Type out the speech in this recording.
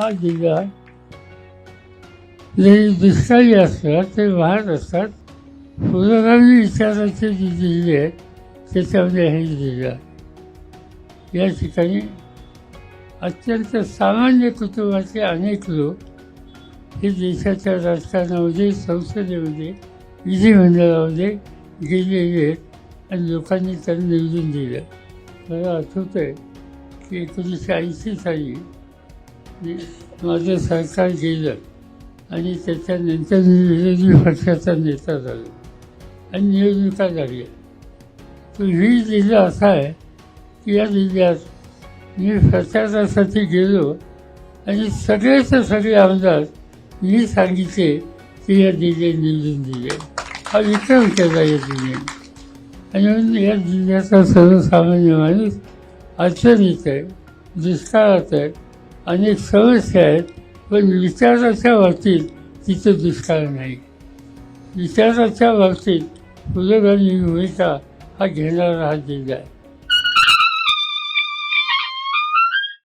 हा जिल्हा जे दुष्काळी असतात ते वाहत असतात पुरोगामी विचाराचे जे जिल्हे आहेत त्याच्यामध्ये हे जिल्हा या ठिकाणी अत्यंत सामान्य कुटुंबाचे अनेक लोक हे देशाच्या राजकारणामध्ये संसदेमध्ये विधिमंडळामध्ये गेलेले आहेत आणि लोकांनी त्यांना निवडून दिलं. मला आठवतं आहे की एकोणीसशे ऐंशी साली मी- माझं सरकार गेलं आणि त्याच्यानंतर मी विरोधी पक्षाचा नेता झालो. आणि निवडणुका लागल्या तो ही जिल्हा असा आहे की या जिल्ह्यात मी प्रचारासाठी गेलो आणि सगळेचे सगळे आमदार मी सांगितले की या जिल्ह्यात निवडून दिले. हा विक्रम केला या जिल्ह्याने आणि म्हणून या जिल्ह्याचा सर्वसामान्य माणूस अडचणीत आहे दुष्काळात आहे अनेक समस्या आहेत पण विचाराच्या बाबतीत तिथं दुष्काळ नाही. विचाराच्या बाबतीत पुरोगामी भूमिका हा घेणारा हा जिल्हा आहे.